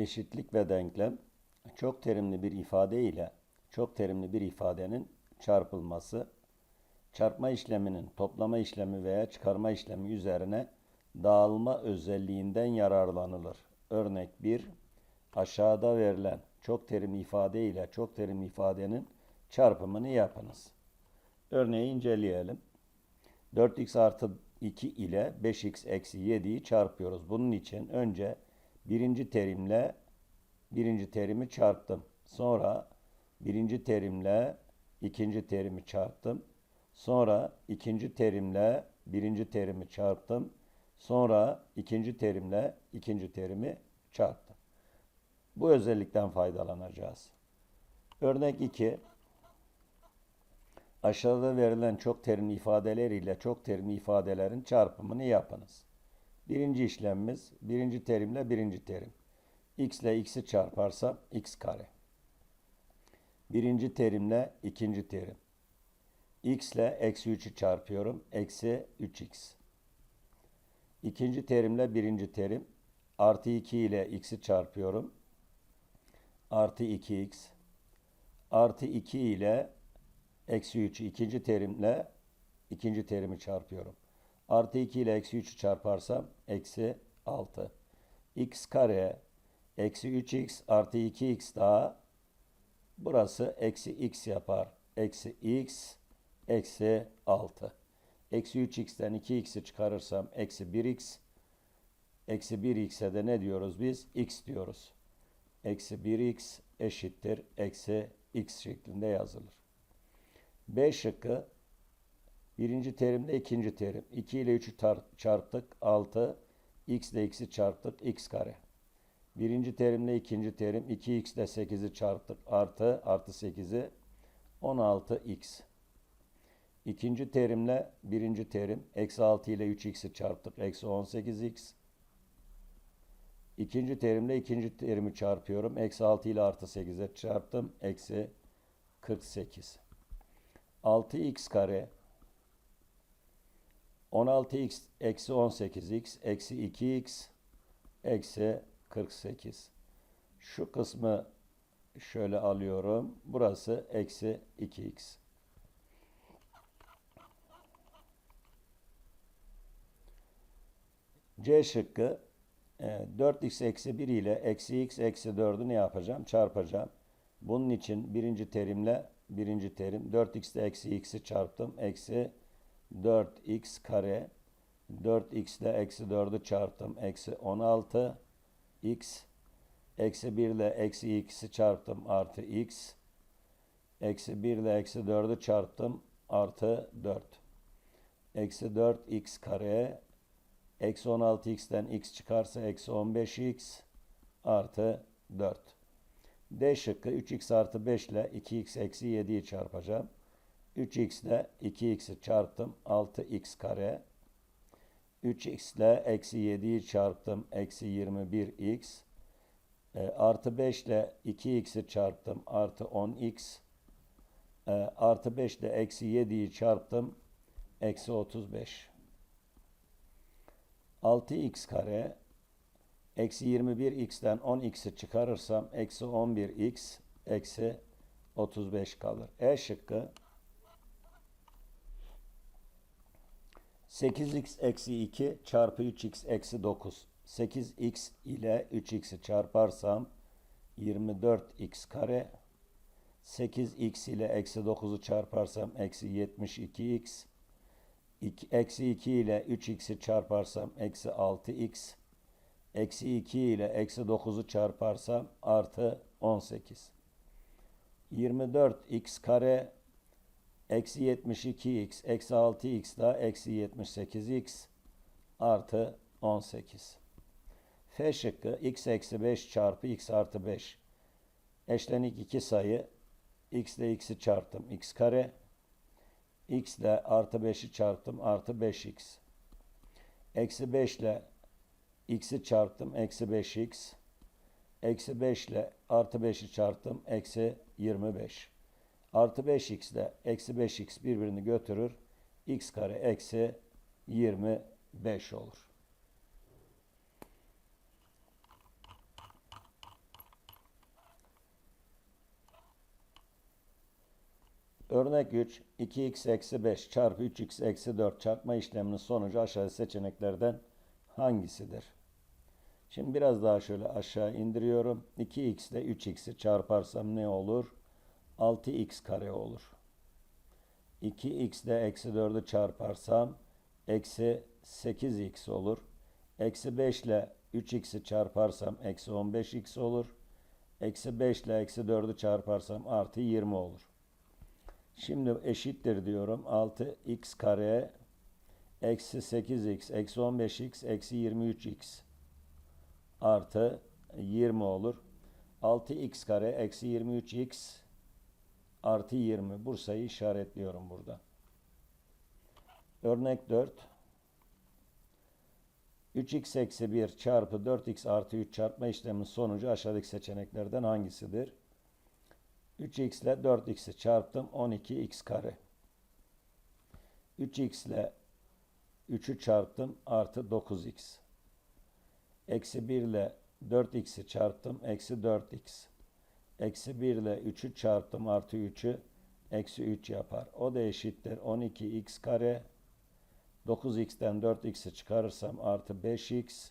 eşitlik ve denklem çok terimli bir ifade ile çok terimli bir ifadenin çarpılması, çarpma işleminin toplama işlemi veya çıkarma işlemi üzerine dağılma özelliğinden yararlanılır. Örnek 1. Aşağıda verilen çok terimli ifade ile çok terimli ifadenin çarpımını yapınız. Örneği inceleyelim. 4x artı 2 ile 5x eksi 7'yi çarpıyoruz. Bunun için önce birinci terimle birinci terimi çarptım. Sonra birinci terimle ikinci terimi çarptım. Sonra ikinci terimle birinci terimi çarptım. Sonra ikinci terimle ikinci terimi çarptım. Bu özellikten faydalanacağız. Örnek 2. Aşağıda verilen çok terimli ifadeler ile çok terimli ifadelerin çarpımını yapınız. Birinci işlemimiz birinci terimle birinci terim. x ile x'i çarparsam x kare. Birinci terimle ikinci terim. x ile eksi 3'ü çarpıyorum. Eksi 3x. İkinci terimle birinci terim. Artı 2 ile x'i çarpıyorum. Artı 2x. Artı 2 ile eksi 3'ü ikinci terimle ikinci terimi çarpıyorum. Artı 2 ile eksi 3'ü çarparsam eksi 6. x kare eksi 3x artı 2x daha burası eksi x yapar. Eksi x eksi 6. Eksi 3x'ten 2x'i çıkarırsam eksi 1x. Eksi 1x'e de ne diyoruz biz? x diyoruz. Eksi 1x eşittir. Eksi x şeklinde yazılır. B şıkkı birinci terimde ikinci terim. 2 ile 3'ü çarptık 6. x ile x'i çarptık x kare. Birinci terimle ikinci terim 2x ile 8'i çarptık artı artı 8'i 16x. İkinci terimle birinci terim eksi 6 ile 3x'i çarptık eksi 18x. İkinci terimle ikinci terimi çarpıyorum. Eksi 6 ile artı 8'e çarptım. Eksi 48. 6x kare 16x eksi 18x eksi 2x eksi 48. Şu kısmı şöyle alıyorum. Burası eksi 2x. C şıkkı 4x eksi 1 ile eksi x eksi 4'ü ne yapacağım? Çarpacağım. Bunun için birinci terimle birinci terim 4x ile eksi x'i çarptım. Eksi 4x kare 4x ile eksi 4'ü çarptım. Eksi 16 x eksi 1 ile eksi x'i çarptım. Artı x eksi 1 ile eksi 4'ü çarptım. Artı 4 eksi 4x kare eksi 16x'ten x çıkarsa eksi 15x artı 4. D şıkkı 3x artı 5 ile 2x eksi 7'yi çarpacağım. 3x ile 2x'i çarptım. 6x kare. 3x ile eksi 7'yi çarptım. Eksi 21x. E, artı 5 ile 2x'i çarptım. Artı 10x. E, artı 5 ile eksi 7'yi çarptım. Eksi 35. 6x kare eksi 21x'ten 10x'i çıkarırsam eksi 11x eksi 35 kalır. E şıkkı 8x eksi 2 çarpı 3x eksi 9. 8x ile 3x'i çarparsam 24x kare. 8x ile eksi 9'u çarparsam eksi 72x. 2, eksi 2 ile 3x'i çarparsam eksi 6x. Eksi 2 ile eksi 9'u çarparsam artı 18. 24x kare eksi 72x eksi 6x daha eksi 78x artı 18. F şıkkı x eksi 5 çarpı x artı 5. Eşlenik iki sayı x ile x'i çarptım x kare. x ile artı 5'i çarptım artı 5x. Eksi 5 ile x'i çarptım eksi 5x. Eksi 5 ile artı 5'i çarptım eksi 25. Artı 5x ile eksi 5x birbirini götürür. x kare eksi 25 olur. Örnek 3, 2x eksi 5 çarpı 3x eksi 4 çarpma işleminin sonucu aşağı seçeneklerden hangisidir? Şimdi biraz daha şöyle aşağı indiriyorum. 2x ile 3x'i çarparsam ne olur? 6x kare olur. 2x ile eksi 4'ü çarparsam eksi 8x olur. Eksi 5 ile 3x'i çarparsam eksi 15x olur. Eksi 5 ile eksi 4'ü çarparsam artı 20 olur. Şimdi eşittir diyorum. 6x kare eksi 8x eksi 15x eksi 23x artı 20 olur. 6x kare eksi 23x artı 20. Bursa'yı işaretliyorum burada. Örnek 4. 3x eksi 1 çarpı 4x artı 3 çarpma işleminin sonucu aşağıdaki seçeneklerden hangisidir? 3x ile 4x'i çarptım 12x kare. 3x ile 3'ü çarptım artı 9x. Eksi 1 ile 4x'i çarptım eksi 4x. Eksi 1 ile 3'ü çarptım artı 3'ü eksi 3 yapar. O da eşittir 12x kare. 9x'ten 4x'i çıkarırsam artı 5x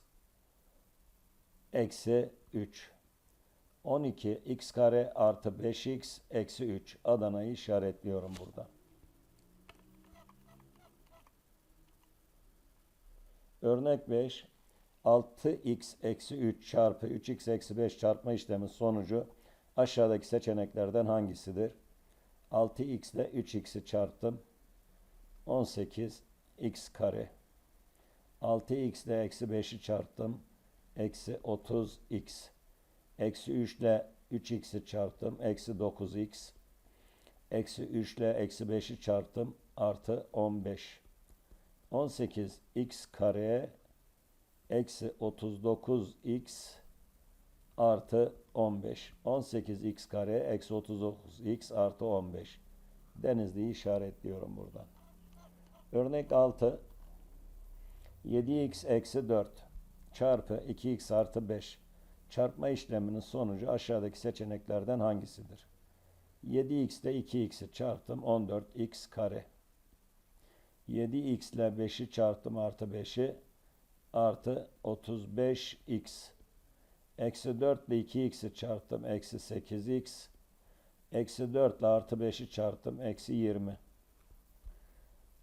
eksi 3. 12 x kare artı 5x eksi 3. Adana'yı işaretliyorum burada. Örnek 5. 6x eksi 3 çarpı 3x eksi 5 çarpma işlemi sonucu aşağıdaki seçeneklerden hangisidir? 6x ile 3x'i çarptım. 18 x kare. 6x ile eksi 5'i çarptım. Eksi 30 x. Eksi 3 ile 3x'i çarptım. Eksi 9x. Eksi 3 ile eksi 5'i çarptım. Artı 15. 18 x kare eksi 39x artı 15. 18x kare eksi 39x artı 15. Denizli'yi işaretliyorum buradan. Örnek 6. 7x eksi 4 çarpı 2x artı 5 çarpma işleminin sonucu aşağıdaki seçeneklerden hangisidir? 7x ile 2x'i çarptım 14x kare. 7x ile 5'i çarptım artı 5'i artı 35x. Eksi 4 ile 2x'i çarptım eksi 8x. Eksi 4 ile artı 5'i çarptım eksi 20.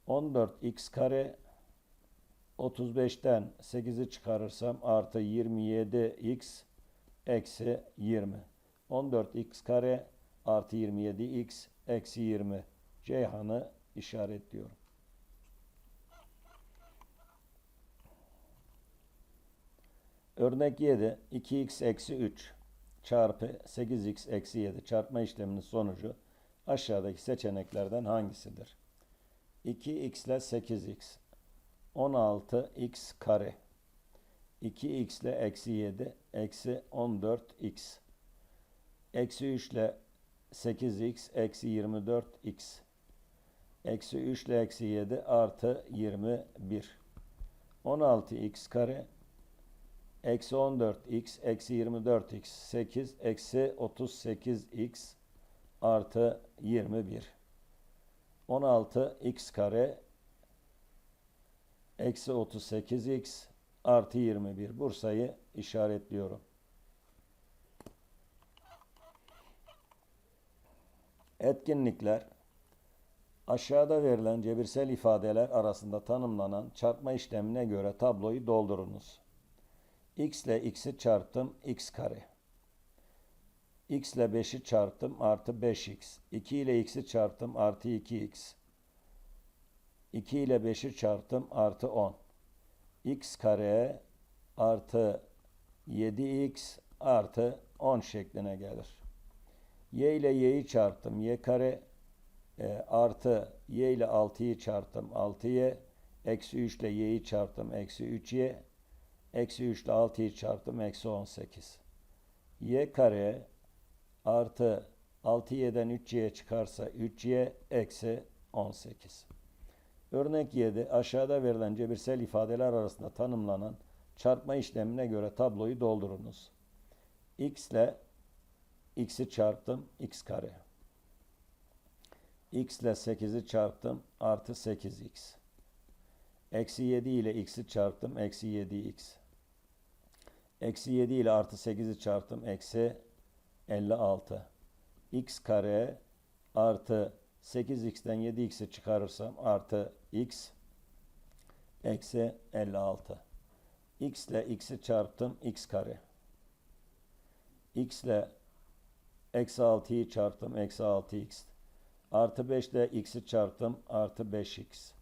14x kare 35'ten 8'i çıkarırsam artı 27x eksi 20. 14x kare artı 27x eksi 20. Ceyhan'ı işaretliyorum. Örnek 7. 2x eksi 3 çarpı 8x eksi 7 çarpma işleminin sonucu aşağıdaki seçeneklerden hangisidir? 2x ile 8x 16x kare 2x ile eksi 7 eksi 14x eksi 3 ile 8x eksi 24x eksi 3 ile eksi 7 artı 21 16x kare eksi 14x eksi 24x 8 eksi 38x artı 21 16 x kare eksi 38x artı 21 Bursa'yı işaretliyorum. Etkinlikler Aşağıda verilen cebirsel ifadeler arasında tanımlanan çarpma işlemine göre tabloyu doldurunuz. X ile x'i çarptım x kare. x ile 5'i çarptım artı 5x. 2 ile x'i çarptım artı 2x. 2 ile 5'i çarptım artı 10. x kare artı 7x artı 10 şekline gelir. y ile y'yi çarptım. y kare e, artı y ile 6'yı çarptım 6y. Eksi 3 ile y'yi çarptım. Eksi 3y. Eksi 3 ile 6'yı çarptım. Eksi 18. y kare artı 6y'den 3y çıkarsa 3y eksi 18. Örnek 7. Aşağıda verilen cebirsel ifadeler arasında tanımlanan çarpma işlemine göre tabloyu doldurunuz. x ile x'i çarptım x kare. x ile 8'i çarptım artı 8x. Eksi 7 ile x'i çarptım eksi 7x. Eksi 7 ile artı 8'i çarptım eksi 56. x kare artı 8x'ten 7x'i çıkarırsam artı x eksi 56. x ile x'i çarptım x kare. x ile eksi 6'yı çarptım eksi 6x. Artı 5 ile x'i çarptım artı 5x.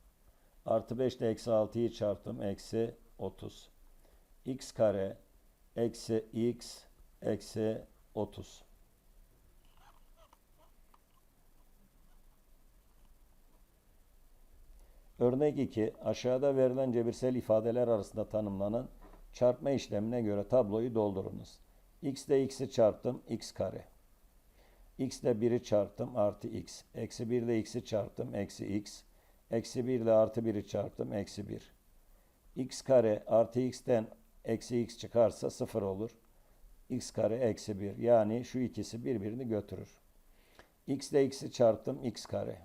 Artı 5 ile eksi 6'yı çarptım eksi 30. x kare eksi x eksi 30. Örnek 2. Aşağıda verilen cebirsel ifadeler arasında tanımlanan çarpma işlemine göre tabloyu doldurunuz. x ile x'i çarptım x kare. x ile 1'i çarptım artı x. Eksi 1 ile x'i çarptım eksi x. Eksi 1 ile artı 1'i çarptım eksi 1. x kare artı x'ten eksi x çıkarsa 0 olur. x kare eksi 1. Yani şu ikisi birbirini götürür. x ile x'i çarptım x kare.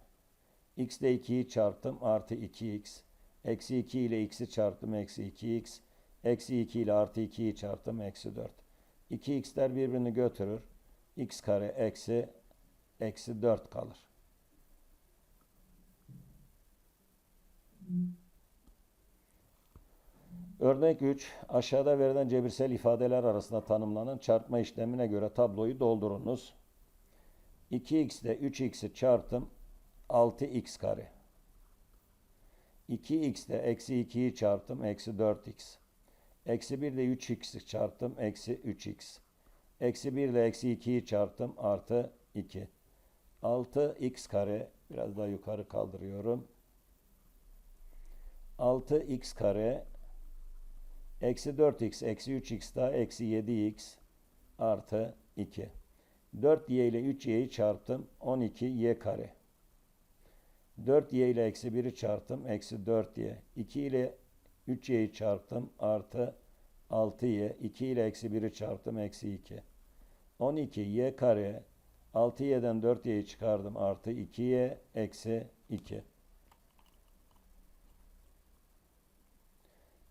x ile 2'yi çarptım artı 2x. Eksi 2 ile x'i çarptım eksi 2x. Eksi 2 ile artı 2'yi çarptım eksi 4. 2x'ler birbirini götürür. x kare eksi eksi 4 kalır. Örnek 3. Aşağıda verilen cebirsel ifadeler arasında tanımlanan çarpma işlemine göre tabloyu doldurunuz. 2x ile 3x'i çarptım 6x kare. 2x ile eksi 2'yi çarptım eksi 4x. Eksi 1 ile 3x'i çarptım eksi 3x. Eksi 1 ile eksi 2'yi çarptım artı 2. 6x kare biraz daha yukarı kaldırıyorum. 6x kare eksi 4x eksi 3x daha eksi 7x artı 2. 4y ile 3y'yi çarptım 12y kare. 4y ile eksi 1'i çarptım eksi 4y. 2 ile 3y'yi çarptım artı 6y. 2 ile eksi 1'i çarptım eksi 2. 12y kare 6y'den 4y'yi çıkardım artı 2y eksi 2.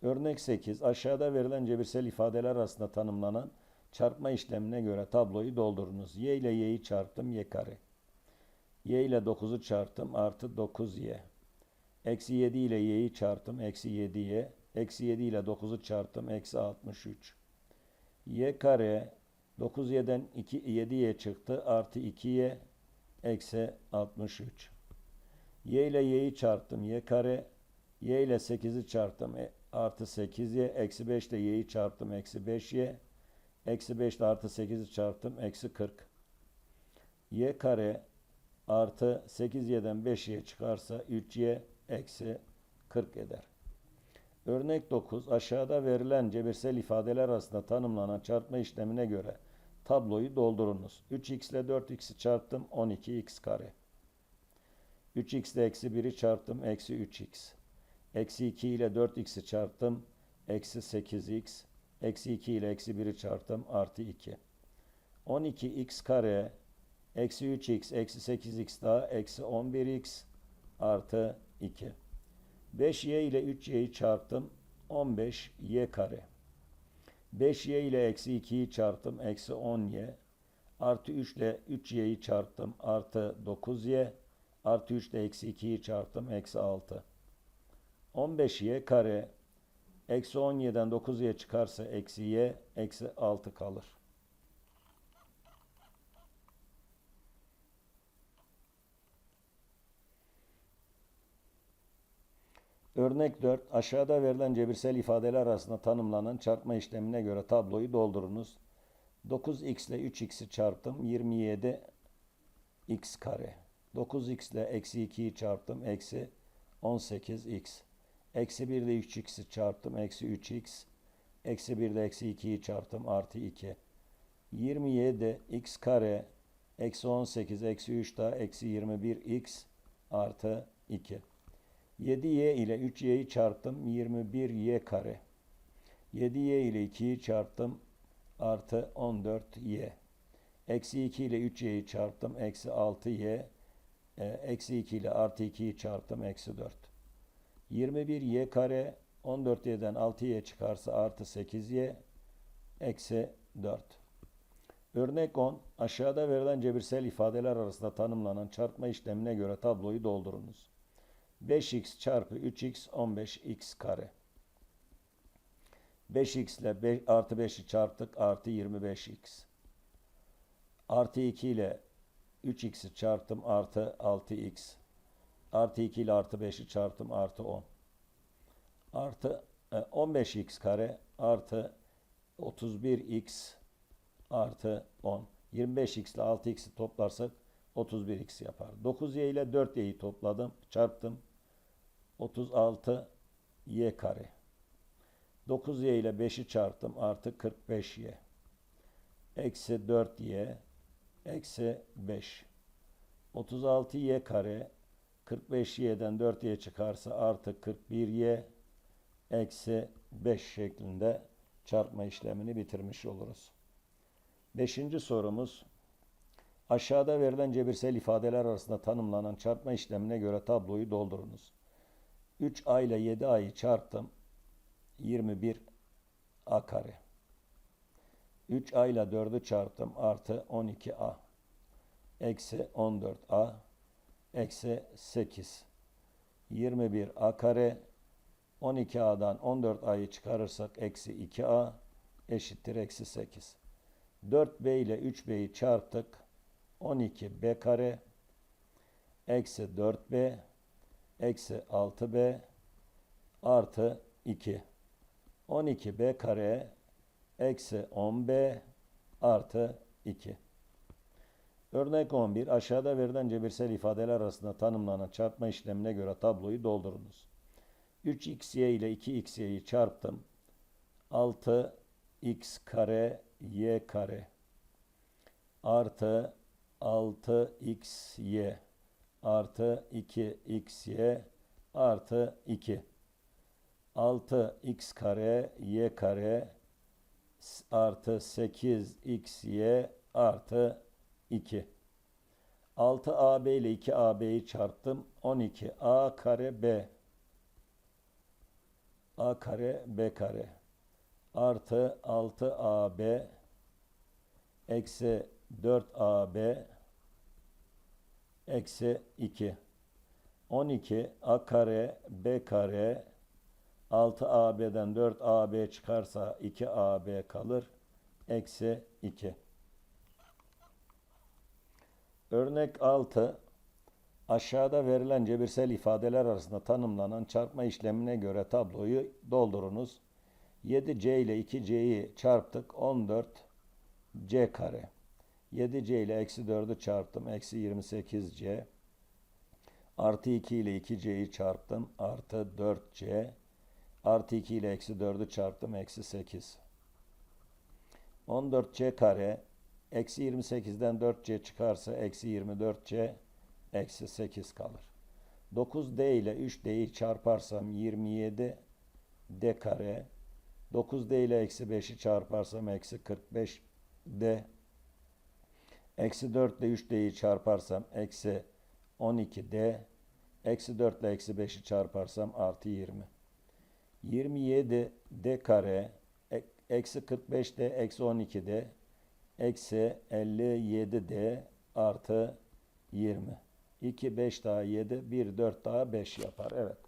Örnek 8. Aşağıda verilen cebirsel ifadeler arasında tanımlanan çarpma işlemine göre tabloyu doldurunuz. y ile y'yi çarptım y kare. y ile 9'u çarptım artı 9y. Eksi 7 ile y'yi çarptım eksi 7y. Eksi 7 ile 9'u çarptım eksi 63. y kare 9y'den 2, 7y çıktı artı 2y eksi 63. y ile y'yi çarptım y kare. y ile 8'i çarptım e, artı 8y. Eksi 5 ile y'yi çarptım eksi 5y. Eksi 5 ile artı 8'i çarptım eksi 40. y kare artı 8y'den 5y çıkarsa 3y eksi 40 eder. Örnek 9. Aşağıda verilen cebirsel ifadeler arasında tanımlanan çarpma işlemine göre tabloyu doldurunuz. 3x ile 4x'i çarptım 12x kare. 3x ile eksi 1'i çarptım eksi 3x. Eksi 2 ile 4x'i çarptım eksi 8x. Eksi 2 ile eksi 1'i çarptım artı 2. 12x kare eksi 3x eksi 8x daha eksi 11x artı 2. 5y ile 3y'yi çarptım 15y kare. 5y ile eksi 2'yi çarptım eksi 10y. Artı 3 ile 3y'yi çarptım artı 9y. Artı 3 ile eksi 2'yi çarptım eksi 6. 15y kare eksi 17'den 9y çıkarsa eksi y eksi 6 kalır. Örnek 4. Aşağıda verilen cebirsel ifadeler arasında tanımlanan çarpma işlemine göre tabloyu doldurunuz. 9x ile 3x'i çarptım. 27 x kare. 9x ile eksi 2'yi çarptım. Eksi 18x. Eksi 1 ile 3x'i çarptım. Eksi 3x. Eksi 1 ile eksi 2'yi çarptım. Artı 2. 27 x kare. Eksi 18 eksi 3 daha eksi 21x artı 2. 7y ile 3y'yi çarptım 21y kare. 7y ile 2'yi çarptım artı 14y. Eksi 2 ile 3y'yi çarptım eksi 6y. e, eksi 2 ile artı 2'yi çarptım eksi 4. 21y kare 14y'den 6y çıkarsa artı 8y eksi 4. Örnek 10. Aşağıda verilen cebirsel ifadeler arasında tanımlanan çarpma işlemine göre tabloyu doldurunuz. 5x çarpı 3x 15x kare. 5x ile 5, artı 5'i çarptık artı 25x. Artı 2 ile 3x'i çarptım artı 6x. Artı 2 ile artı 5'i çarptım artı 10. Artı e, 15x kare artı 31x artı 10. 25x ile 6x'i toplarsak 31x yapar. 9y ile 4y'yi topladım, çarptım. 36y kare. 9y ile 5'i çarptım artı 45y. Eksi 4y eksi 5. 36y kare 45y'den 4y çıkarsa artı 41y eksi 5 şeklinde çarpma işlemini bitirmiş oluruz. Beşinci sorumuz aşağıda verilen cebirsel ifadeler arasında tanımlanan çarpma işlemine göre tabloyu doldurunuz. 3a ile 7a'yı çarptım. 21 a kare. 3a ile 4'ü çarptım artı 12a. Eksi 14a. Eksi 8. 21 a kare. 12a'dan 14a'yı çıkarırsak eksi 2a eşittir eksi 8. 4b ile 3b'yi çarptık. 12b kare. Eksi 4b. Eksi 6b. Artı 2. 12b kare eksi 10b artı 2. Örnek 11. Aşağıda verilen cebirsel ifadeler arasında tanımlanan çarpma işlemine göre tabloyu doldurunuz. 3xy ile 2xy'yi çarptım. 6x kare y kare artı 6xy artı 2xy artı 2. 6x kare y kare artı 8xy artı 2. 6ab ile 2ab'yi çarptım. 12a kare b. a kare b kare artı 6ab eksi 4ab eksi 2. 12 a kare b kare 6ab'den 4ab çıkarsa 2ab kalır. Eksi 2. Örnek 6. Aşağıda verilen cebirsel ifadeler arasında tanımlanan çarpma işlemine göre tabloyu doldurunuz. 7c ile 2c'yi çarptık. 14c kare. 7c ile eksi 4'ü çarptım. Eksi 28c. Artı 2 ile 2c'yi çarptım. Artı 4c. Artı 2 ile eksi 4'ü çarptım. Eksi 8. 14c kare. Eksi 28'den 4c çıkarsa eksi 24c. Eksi 8 kalır. 9d ile 3d'yi çarparsam 27 d kare. 9d ile eksi 5'i çarparsam eksi 45 d. Eksi 4 ile 3d'yi çarparsam eksi 12d. Eksi 4 ile eksi 5'i çarparsam artı 20. 27 d kare eksi 45 d eksi 12 d eksi 57 d artı 20. 2 5 daha 7 1 4 daha 5 yapar. Evet.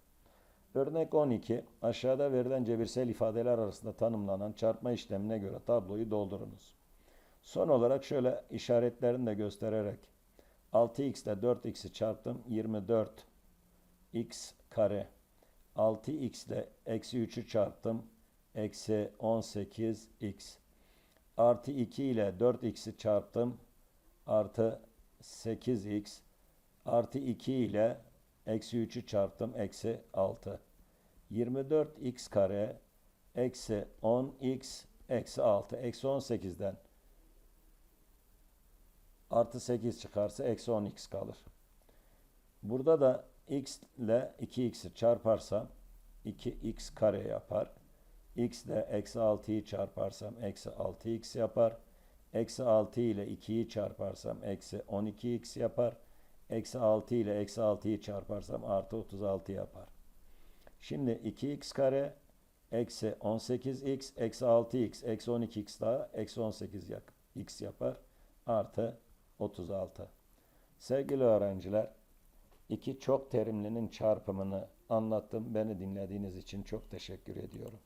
Örnek 12. Aşağıda verilen cebirsel ifadeler arasında tanımlanan çarpma işlemine göre tabloyu doldurunuz. Son olarak şöyle işaretlerini de göstererek 6x ile 4x'i çarptım 24 x kare 6x ile eksi 3'ü çarptım eksi 18x artı 2 ile 4x'i çarptım. Artı 8x artı 2 ile eksi 3'ü çarptım. Eksi 6 24x kare. Eksi 10x eksi 6 eksi 18'den artı 8 çıkarsa eksi 10x kalır. Burada da x ile 2x'i çarparsam 2x kare yapar. X ile eksi 6'yı çarparsam eksi 6x yapar. Eksi 6 ile 2'yi çarparsam eksi 12x yapar. Eksi 6 ile eksi 6'yı çarparsam artı 36 yapar. Şimdi 2x kare eksi 18x eksi 6x eksi 12x daha eksi 18 yak- x yapar. Artı 36. Sevgili öğrenciler, iki çok terimlinin çarpımını anlattım. Beni dinlediğiniz için çok teşekkür ediyorum.